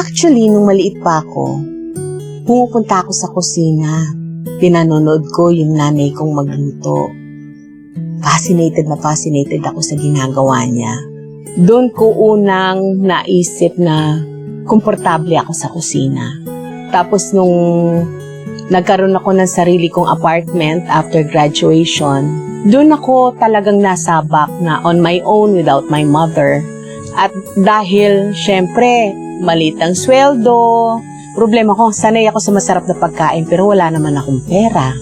Actually, nung maliit pa ako, pumupunta ako sa kusina. Pinanonood ko yung nanay kong magluto. Fascinated na fascinated ako sa ginagawa niya. Doon ko unang naisip na komportable ako sa kusina. Tapos nung nagkaroon ako ng sarili kong apartment after graduation, doon ako talagang nasabak na on my own without my mother. At dahil, syempre, maliit ang sweldo, problema ko, sanay ako sa masarap na pagkain pero wala naman akong pera.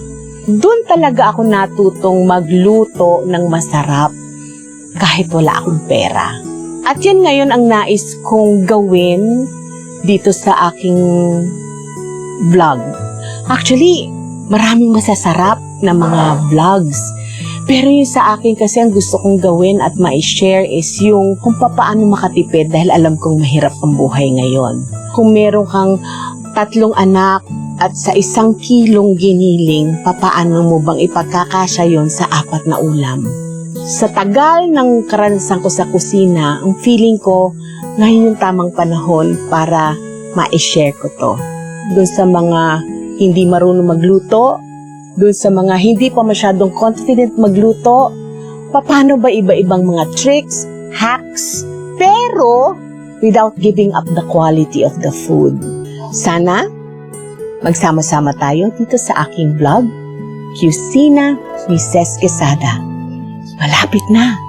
Doon talaga ako natutong magluto ng masarap kahit wala akong pera. At yan ngayon ang nais kong gawin dito sa aking vlog. Actually, maraming masasarap na mga vlogs. Pero yung sa akin kasi ang gusto kong gawin at ma-share is yung kung paano makatipid dahil alam kong mahirap ang buhay ngayon. Kung meron kang tatlong anak at sa isang kilong giniling, papaano mo bang ipagkakasya yon sa apat na ulam? Sa tagal ng karanasan ko sa kusina, ang feeling ko ngayon yung tamang panahon para ma-share ko to. Doon sa mga hindi marunong magluto, doon sa mga hindi pa masyadong confident magluto, paano ba iba-ibang mga tricks, hacks, pero without giving up the quality of the food. Sana magsama-sama tayo dito sa aking vlog, Cucina Mrs. Quesada. Malapit na.